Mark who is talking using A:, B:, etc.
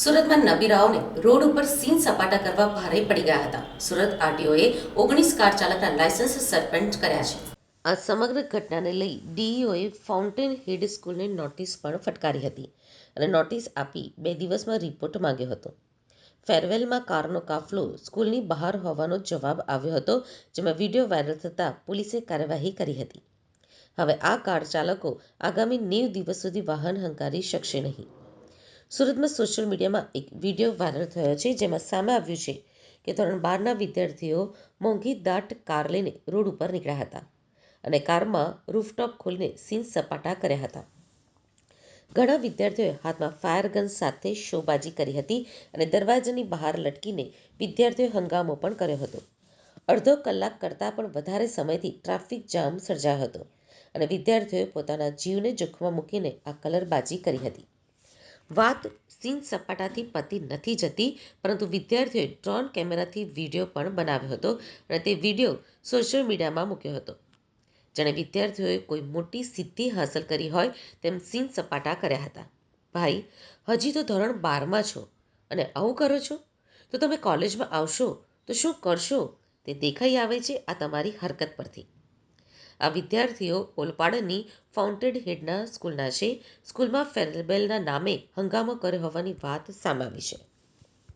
A: સુરતમાં નબીરાઓને રોડ ઉપર સીન સપાટા કરવા ભારે પડી ગયા હતા. સુરત આરટીઓએ ઓગણીસ કાર ચાલકના લાયસન્સ સસ્પેન્ડ કર્યા છે. આ સમગ્ર ઘટનાને લઈ ડીઈઓએ ફાઉન્ટેન હેડ સ્કૂલને નોટિસ પણ ફટકારી હતી અને નોટિસ આપી બે દિવસમાં રિપોર્ટ માંગ્યો હતો. ફેરવેલમાં કારનો કાફલો સ્કૂલની બહાર હોવાનો જવાબ આવ્યો હતો, જેમાં વીડિયો વાયરલ થતાં પોલીસે કાર્યવાહી કરી હતી. હવે આ કાર ચાલકો આગામી નેવ દિવસ સુધી વાહન હંકારી શકશે નહીં. સુરતમાં સોશિયલ મીડિયામાં એક વીડિયો વાયરલ થયો છે, જેમાં સામે આવ્યું છે કે ધોરણ બારના વિદ્યાર્થીઓ મોંઘી દાટ કાર લઈને રોડ ઉપર નીકળ્યા હતા અને કારમાં રૂફટોપ ખોલીને સીન સપાટા કર્યા હતા. ઘણા વિદ્યાર્થીઓએ હાથમાં ફાયર ગન સાથે શોબાજી કરી હતી અને દરવાજાની બહાર લટકીને વિદ્યાર્થીઓએ હંગામો પણ કર્યો હતો. અડધો કલાક કરતાં પણ વધારે સમયથી ટ્રાફિક જામ સર્જાયો હતો અને વિદ્યાર્થીઓએ પોતાના જીવને જોખમમાં મૂકીને આ કલરબાજી કરી હતી. વાત સીન સપાટાથી પતી નથી જતી, પરંતુ વિદ્યાર્થીઓએ ડ્રોન કેમેરાથી વીડિયો પણ બનાવ્યો હતો અને તે વીડિયો સોશિયલ મીડિયામાં મૂક્યો હતો. જાણે વિદ્યાર્થીઓએ કોઈ મોટી સિદ્ધિ હાંસલ કરી હોય તેમ સીન સપાટા કર્યા હતા. ભાઈ, હજી તો ધોરણ બારમાં છો અને આવું કરો છો? તો તમે કોલેજમાં આવશો તો શું કરશો? તે દેખાઈ આવે છે આ તમારી હરકત પરથી. આ વિદ્યાર્થીઓ ઓલપાડની ફાઉન્ટેડ હેડના સ્કૂલના છે. સ્કૂલમાં ફેરવેલના નામે હંગામો કર્યો હોવાની વાત સામે આવી છે.